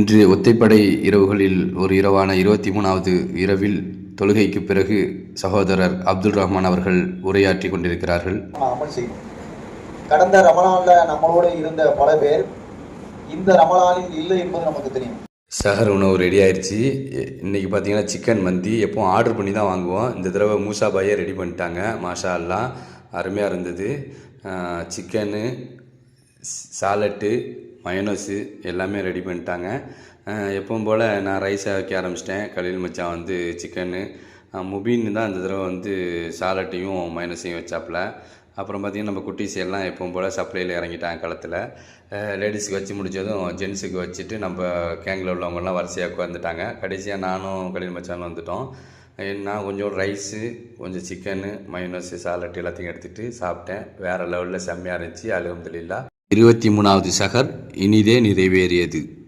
இன்று ஒத்தைப்படை இரவுகளில் ஒரு இரவான இருபத்தி மூணாவது இரவில் தொழுகைக்கு பிறகு சகோதரர் அப்துல் ரஹ்மான் அவர்கள் உரையாற்றி கொண்டிருக்கிறார்கள். அமல் கடந்த ரமலான்ல நம்மளோட இருந்த பல பேர் இந்த ரமலானில் இல்லை என்பது நமக்கு தெரியும். சஹர் உணவு ரெடி ஆயிடுச்சு இ- இன்னைக்கு பார்த்தீங்கன்னா சிக்கன் மந்தி எப்பவும் ஆர்டர் பண்ணி தான் வாங்குவோம். இந்த தடவை மூசா பாயே ரெடி பண்ணிட்டாங்க. மாஷா அல்லா அருமையாக இருந்தது சிக்கனு சாலட்டு மயனோஸு எல்லாமே ரெடி பண்ணிட்டாங்க. எப்பவும் போல் நான் ரைஸை வைக்க ஆரம்பிச்சிட்டேன். கலில் மச்சான் வந்து சிக்கனு முபின்னு தான் இந்த தடவை வந்து சாலட்டையும் மைனஸையும் வச்சாப்புல. அப்புறம் பார்த்திங்கன்னா நம்ம குட்டீஸ் எல்லாம் எப்பவும் போல் சப்ளையில் இறங்கிட்டாங்க களத்தில். லேடிஸுக்கு வச்சு முடித்ததும் ஜென்ஸுக்கு வச்சுட்டு நம்ம கேங்கில் உள்ளவங்கெல்லாம் வரிசையாக உட்காந்துட்டாங்க கடைசியாக நானும் கலில் மச்சானும் வந்துட்டோம். நான் கொஞ்சம் ரைஸு கொஞ்சம் சிக்கனு மைனஸ் சாலட் எல்லாத்தையும் எடுத்துகிட்டு சாப்பிட்டேன். வேறு லெவலில் செம்மையாக இருந்துச்சு. அலமதுல்லா இருபத்தி மூணாவது சகர் இனிதே நிறைவேறியது.